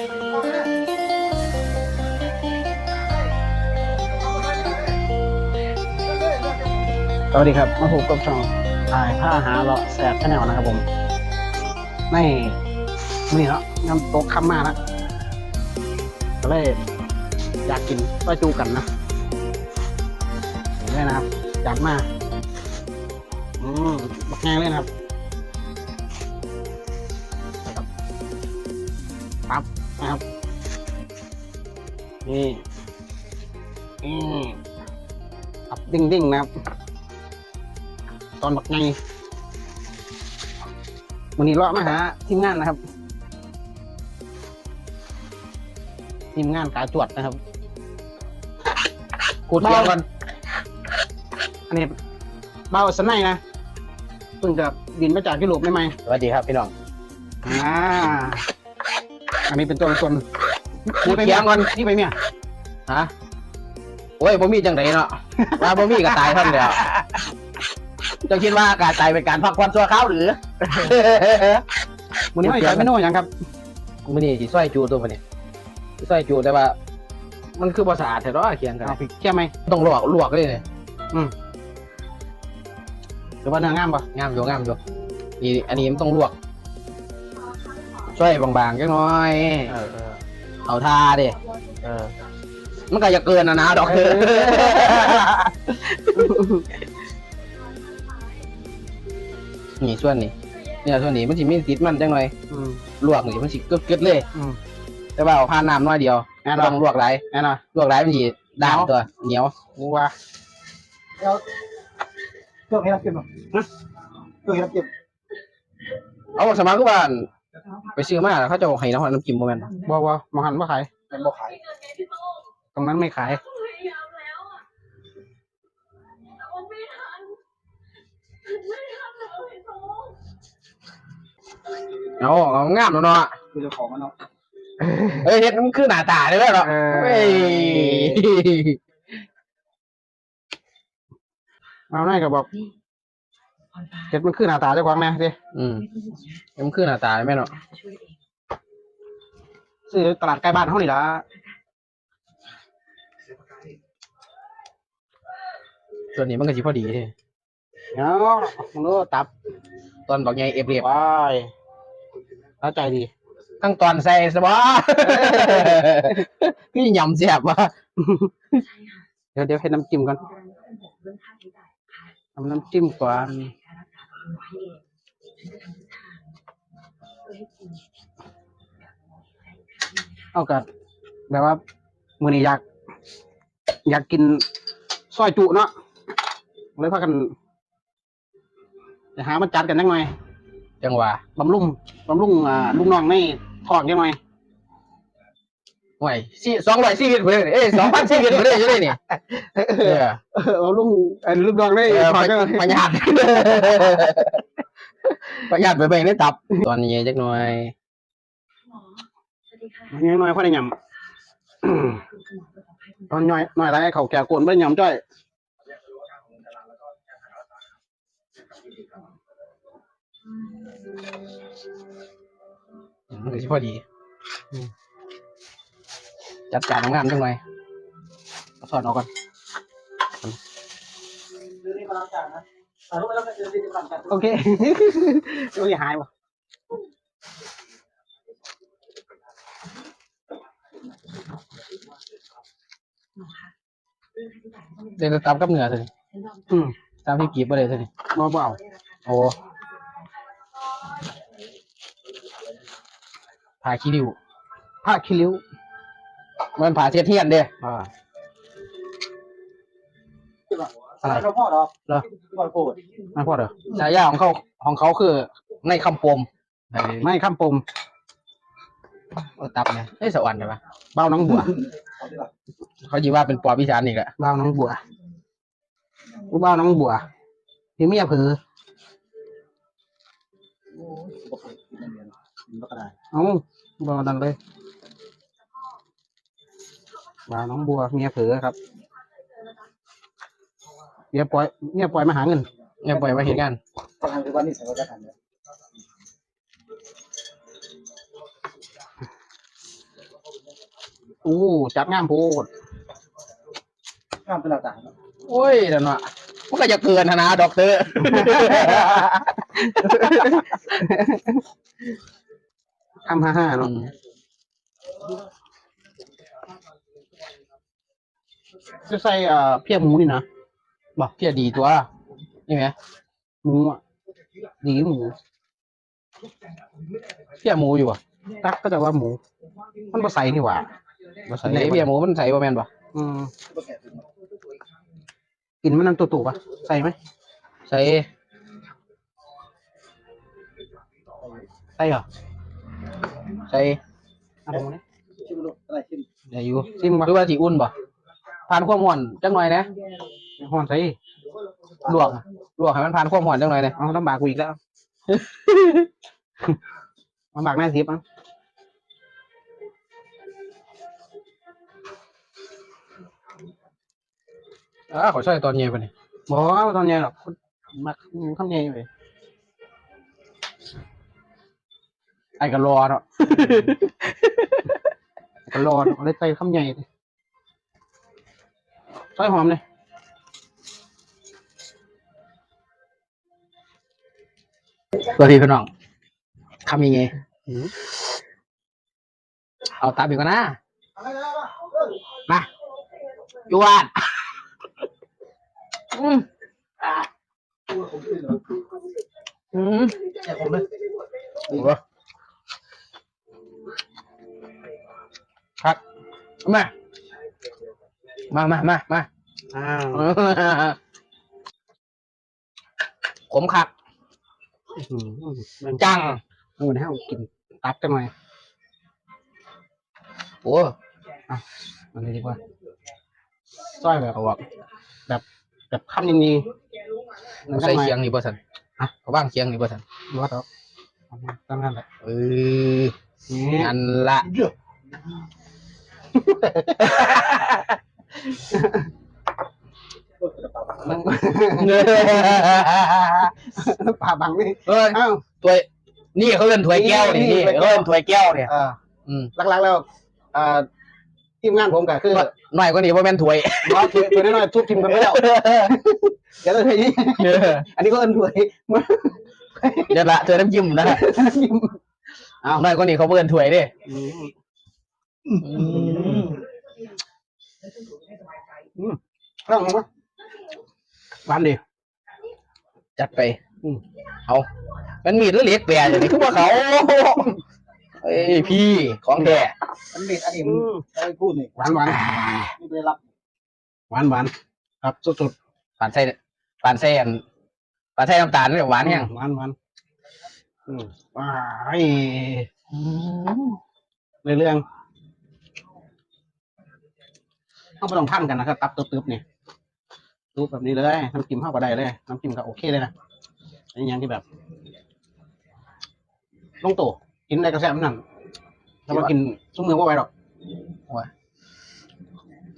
สวัสดีครับ มาพบกับช่องถ่ายผ้าหาเลาะแสบชาแนลนะครับผม ในนี่เนาะน้ำตกคำมาแล้วก็เลยอยากกินป้าจูกันนะเห็นไหมนะครับจัดมากอืมบักแห้งเลยนะครับนะครับ นะครับ นี่อืมตับดิ้งๆนะครับ ตอนบักไงวันนี้เลาะมาหาทีมงานนะครับ ทีมงานกาจวดนะครับกูเทียงก่อน อันนี้เบาสนในนะเพิ่งจะบินมาจากยุโรปใหม่สวัสดีครับพี่น้องๆอ่า อันนี้เป็นตัวตนกูเทียงก่อนนี่ไปเมียฮะโอ้ยบ่มีจังไดเนาะว่าบ่มีก็ตายท่านเดียวจะคิดว่าการตายเป็นการพักผ่อนชั่วคราวหรือวันนี้ไม่ใช่เมนูอย่างครับมื้อนี้สิซอยจูตัวมื้อนี้สิซอยจูแต่ว่า มันคือบ่สะอาดแท้เนาะเคียงกันเอาพริกเชี่ยไหมต้องลวกลวกเลยเนี่ยหรือว่าเนื้องามปะงามอยู่งามอยู่นี่อันนี้มันต้องลวก ช่วยบางๆจังหน่อย เออเออเอาท่าดิ เออมันก็จะเกินนะนะดอกเธอนี่ส่วนนี้เนี่ยส่วนนี้มันสิมีติดมันจังหน่อยอืมลวกนี่มันสิกึดๆเลย อืม แต่ว่าเอาผ่านน้ำน้อยเดียวแน่ไม่นอต้นองลวกหลายแน่นอนลวกหลายมันสิด่างตัวเหนียว กูว่าเดี๋ยวเพื่อให้รับกินหรอนะเพื่อให้รับกินเอาสมัครก็บ้าน ไปซื้อมาแล้วเขาจะเอาให้น้ำน้ำจิ้มโมเมนต์บ่บ่มองหันบ่ขายเป็นบ่ขาย ตรงนั้นไม่ขายพยายามแล้วอะแต่ว่าไม่ทันไม่ทันเลยโต๊ะเอาเอางามแล้วเนาะคือเจ้าของมันเนาะเอ้ยเฮ็ดมันคือหน้าตาได้แล้วเนาะเออเฮ้ยเอาหน่อยก็บอก เห็ดมันคือหน้าตาเจ้าของแน่ดิอืมมันคือหน้าตาได้ไหมเนาะซื้อตลาดใกล้บ้านเฮานี่ล่ะส่วนนี้มันก็สิพอดีเด้เนาะมึงรู้ตับตอนบอกไงเอฟเรียบไปแล้วใจดีทั้งตอนใส่สบาพี่ยำแซ่บว่ะเดี๋ยวเดี๋ยวให้น้ำจิ้มก่อนทำน้ำจิ้มก่อน เอากัแบบว่ามื้อนี้อยาก อยากกินซอยจุเนาะเลยพากันจะหามาจัดกันจังหน่อยจังหวะบำรุงบำรุงอ่าลูกน้องในท้องจังหน่อย ห่วยสี่สองร้อยสี่สิบเลยเอ้ยสองพันสี่สิบเลยอยู่เลยนี่เออเออบำรุงไอ้ลูกน้องในเออท้ปองระจังหน่อยประหยัดประหยัดไปเบ่งได้ตับ ตอนนี้จักหน่อยหมอสวัสดีค่ะยังน้อยพอได้ยำตอนน้อยน้อยไรเขาแก่โกนไม่ได้ยำจ้อยมันก็สิพอดี จัดการงานจังหน่อยเอาสอนออกก่อนโอเคโอ้ยหายว่ะเดี๋ยวจะตับกับเนื้อสิอืมตามที่กีบไปเลยสิบ่บ่เอาโอ้ผ่าขี้ริ้วผ้าขี้ริ้ว มันผ่าเทียนเทียนเด้อ่าอะไรเราพ่อหรอเหรอพ่อพูดไม่พ่อเหรอฉายาของเขาของเขาคือในคำปมไม่ข้ามปมเออตับเนี่ยไอ้ยสวรรค์ใช่ปะเบ้าน้องบัวเขาจีว่าเป็นปอบวิชานอีกอะเบ้าน้องบัวกูเบ้าน้องบัวที่เมียผือเอ้าบ่ดันเลยเบ้าน้องบัวเมียผือครับเมียปล่อยเมียปล่อยมาหาเงินเนี่ยปล่อยมาเห็นกันออู้จัดงามโพูดข้ามเป็นต่างโอ้ยนั่นว่ะมันก็จะเกินนะนะด็อกเตอร์ ทำห้าห้าเนาะ จะใส่เอ่อเพียหมูนี่นะบอกเพี้ยดีตัวนี่ไหมหมูอะดีหมูเพี้ยหมูอยู่อะตักก็จะว่าหมู มันมาใส่นี่หว่าบ่ใส่เพี้ยหมูมันใส่บ่แม่นบ่อืมกลินมันนั่นตัวตู่ปะใส่ไหมใส่ใส่เหรอใส่เอาหมูนี่ได้อยู่ซิมหปะรือว่าสิอุ่นบ่ ผ่านความร้อนจังหน่อยนะห้อนใส่ลวกอะลวกให้มันผ่านความร้อนจังหน่อยนะเอาลำบากกูอีกแล้วลำบากแม่ทิพย์อะอ่าขอใส่ตอนเย็นไปนี่บอกว่าตอนเย็นหรอกมักข้าวเย็นอยู่เลยไอ้ก็รอเนาะก็รอเอาได้ใส่ข้าวเย็ นใส่หอมเลยสวัสดีพี่น้องทำยังไงอืมเอาตามอีกก่อนนะ มาจวดอืมอืมแช่ผมเลยโอ้โหครับมา มามามามาอ้าวขมขักอืมมันจังมูนให้เอากินตับกันหน่อยโอ้มันนี้ดีกว่าซอยแบบเขาบอกแบบคำยังดีใส่เคียงนี่บ่สันฮะเขาบ้างเคียงนี่บ่สันรวดแล้วตั้งนั่นแหละเออนี่อันละมัน ปลาบังนี่เฮ้ยอ้าวถวย นี่เขาเล่นถวยแก้วนี่นี่เขาเล่นถวยแก้วเนี่ยอ่าอืมหลักๆแล้วอ่าทีมงานผมก็คือหน่อยกว่านี้ว่าแม่นถวยรอยถวยน้อยทุบทีมกันไปแล้วเดี๋ยวเราทีนี้อันนี้ก็เอินถวยเดี๋ยวละเธอน้ำยิ้มนะเอาหน่อยกว่านี้เขาเบิ่นถวยด้ เรื่องของมันหวานดีจัดไปอืมเอามันมีดหรือเหล็กแปรอย่างนี้คือว่าเขาเอ้ยพี่ของแท้อันนี้อันนี้มันได้พูดนี่หวานหวานไม่ได้รับหวานหวานครับสุดปานไส้ปานไส้อันปานไส้น้ำตาลเนี่ยหวานยังหวานหวานอืมว้ายในเรื่อง ต้องไปลองพันกันนะครับ ตับตึบๆเนี่ยรูปแบบนี้เลยน้ำจิ้มเข้าก็ได้เลยน้ำจิ้มก็โอเคเลยนะอันนี้อย่างที่แบบลงโตกินได้กระแสมันนั่นถ้ามากินซุ้มมือว่าไหวหรอก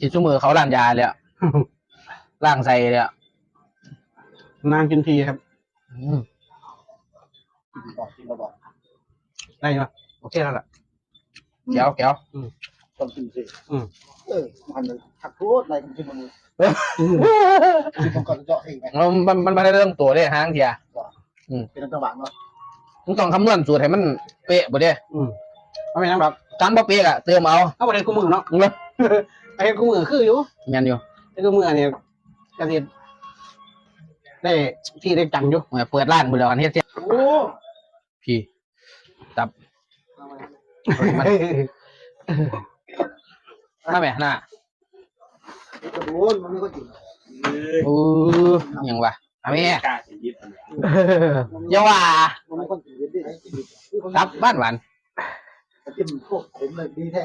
กินชั่วมือเขาล้างยาเลยอะล้างใส่เลยอะนานกินทีครับอืมกินบอกกินมาบอกได้ไหมโอเคแล้วล่ะแก้วแก้วต้องกินสิ อืมเออมันหักโทษอะไรกันที่มันกินมันก่อนจะเจาะเองไหมเอามันมันไม่ได้เรื่องตัวได้ห้างเทียเป็นจังหวะเนาะมึงต้องคำนวณสูตรให้มันเป๊ะบ่เด้อืมเอาไม่นั่งหรอกการบ่เป๊ะอะเติมเอาเอาประเด็นคู่มือเนาะเนาะไอ้คู่มือคืออยู่แม่นอยู่ไอ้คู่มือเนี่ยกระเทีได้ที่ได้จังอยู่แม่เปิดร้านบ่แล้วกันเฮ็ดเสียโอ้พี่ตับ มาแม่น่ะกระโดนมันไม่ค่อยกินโอ้หยังวะเอาแม่กล้าสิยิบอันนี้อย่าว่ามันไม่ค่อยกินดิตับบ้านหวานกินพวกผมเลยดีแท้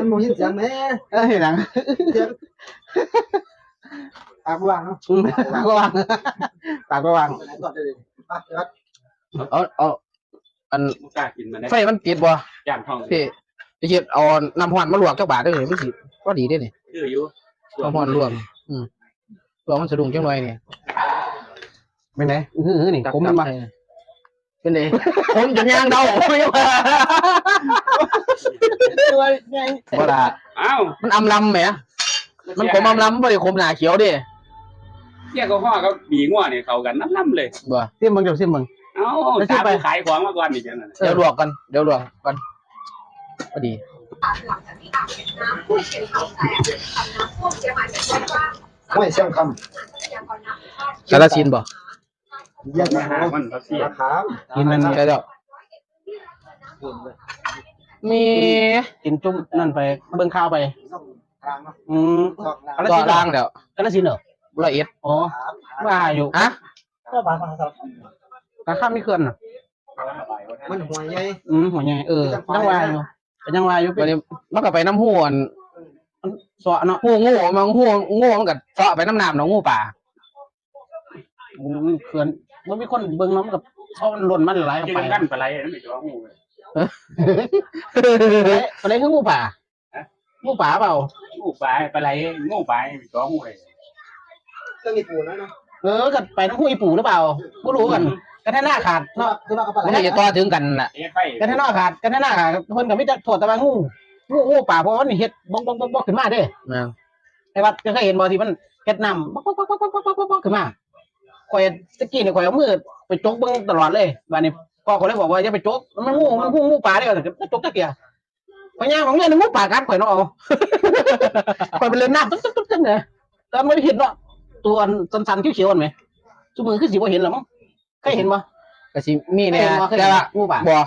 มันมองเห็นเสียงแม่เอ้ยหนังเสียงตามว่างเนาะปากก็วางปากก็วางไหนก่อนเลยอะเดี๋ยวเอาเอาอันบ่กล้ากินมันได้ไฟมันติดบ่ย่านท้องพี่ พี่คิดเอาน้ำร้อนมาลวกจักบาทได้เลยมันสิก็ดีเด้นี่คืออยู่น้ำร้อนลวกอืมลวกมันสะดุ้งจังหน่อยนี่เป็นไงอื้อหือนี่ผมมันมาใส่เป็นไงผมจะย่างเดาไม่ว่าตัวไงบ่ล่ะอ้าวมันอำลำแหมมันขมอำลำบ่ได้ขมหน้าเขียวดิเที่ยก็ห่อก็บีง่วเนี่ยเข้ากันน้ำๆเลยบ่ซิมเบิ่งเดี๋ยวซิมเบิ่งเอ้าแล้วที่ตามไปไปขายของมาก่อนอีกอย่างนั้นเดี๋ยวลวกกันเดี๋ยวลวกกัน พอดีน้ำท่วมเชียงใหม่น้ำท่วมเชียงใหม่เป็นวงกว้างไม่เชื่อมคพยากรณ์น้ำภาคกาลสินธุ์บ่ำแยกมามาหามันครับพี่ราคากินมันใช่แล้วมีกินจุ่มนั่นไปเบิ่งข้าวไปต้องทางเนาะอืมต้องน้อะไรต่อล่างแล้วกาลสินธุ์เหรอละเอียดอ๋อว่าอยู่ฮะำก็บางมาครับกาข้ามไม่เคลื่อนน่ะมันหัวใหญ่อืมหัวใหญ่เออยังว่าอยู่ ก็ยังว่าอยู่เป็วันนนี้มันก็ไปน้ำหูอันสวะเนาะหูงูมันหูงูมันก็เจาะไปน้ำน้ำเนาะงูป่าอืมเคลื่อนมันมีคนเบิ่งเนาะมันกับเอามันหล่นมันไหลออกกินไปกันปลาไหลนั่นไม่จ้อหูเลยอะไรคืองูป่างูป่าเปล่า งูปลาปลาไหลงูปลาไม่จ้อหูเลยต้องมีปูนะเนาะเออกับไปน้ำหูอีปู่หรือเปล่าไม่รู้กัน กันแท่หน้าขาดเนาะเนาะคือว่ากับปลาไหลมันจะต่อถึงกันน่ะเอ๊ะไปกันแท่หน้าขาดกันแท่หน้าขาดเพิ่นก็ไม่จะโทษแต่ว่างูงูงูป่าเพราะว่ามันเฮ็ดบ้องบ้องบ้องบ้องขึ้นมาเด้แม่งไอ้วัดจะเคยเห็นบ่ที่มันเฮ็ดน้ำบ้องบ้องบ้องบ้องบ้องบ้องบ้องขึ้นมาข่อยตะกี้เนี่ยข่อยเอามือไปจกเบิ่งตลอดเลยบัดนี้พ่อเขาเลยบอกว่าอย่าไปจกมันงูมันงูงูป่าได้ก็จกตะเกียข่อยย่างของเงี้ยงูป่ากัดข่อยเนาะเอาข่อยไปเล่นน้ำตึ๊กตึ๊กตึ๊กเนี่ยแต่ไม่เห็นเนาะตัวอันสันๆเขียวๆอันไหมซุมือคือสิบ่เห็นหรอมั้ง เคยเห็นบ่ก็สิมีเนี่ยเคยแต่เห็นบ่ว่างูป่า บ่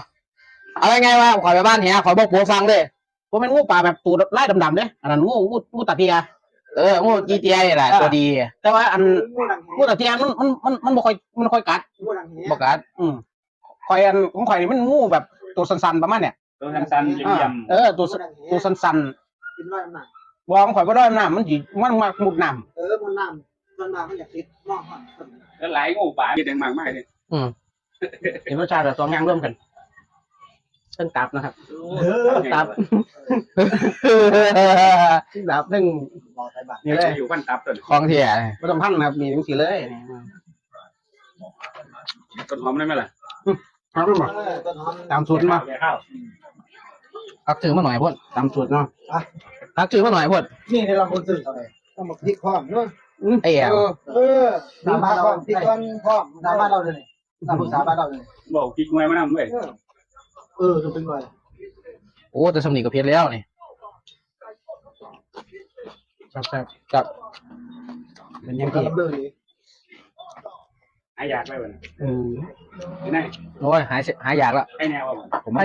เอาไงว่าขอยไปบ้านเฮียขอยบอกผัวฟังเด้ผมเป็นงูป่าแบบตูดไล่ดำๆเด้อันนั้นงูงูงูตาเทีย เอองูจีตีไอ้แหละตัวดีแต่ว่าอันงูดังงูตาเทียมันมันมันมันบ่ค่อยมันค่อยกัดงูดังเหี้ยบอกกันอืมข่อยอันของข่อยนี่มันงูแบบตัวสันๆประมาณเนี่ยตัวสั้นๆอ่าเยี่ยมเออตัวตัวสันกินร้อยน้ำๆวองข่อยก็ได้น้ำมันสิมันมามุดน้เออมันน้ำมันน้ำมันอยากติดมองก่อน ๆแล้วหลายงูปลาที่แดงมากมากเลยำเห็นรสชาติแบบสองอย่างร่วมกันเส้นตับนะครับเออตับตับหนึ่งบอกไปบ้านนี่เลยอยู่พันตับต้นของเทียไม่ต้องพันนะครับมีทั้งสีเลยต้นหอมได้ไหมล่ะครับพี่หมอเออต้นหอมตามสูตรมาข้าวพักถือมาหน่อยพ่นตามสูตรเนาะพักถือมาหน่อยพ่นนี่ในเราคนซื้อเท่าไหร่ต้องมาพริกพร้อมเนาะ ไอ้แอ๋วเออน้ำบ้านเราพริกก้อนพร้อมน้ำบ้านเราเลยน้ำภาษาบ้านเราเลยบอกพริกงวยมานำด้วยเออเออจะเป็นไงโอ้แต่สำนีก็เพี้ยนแล้วนี่ครับครับกับเป็นยัยังงกัไงบเบอร์นี้หายากไปวะอืมนี่ไงโอ้ยหายหายอยากละให้แนวว่าผมไม่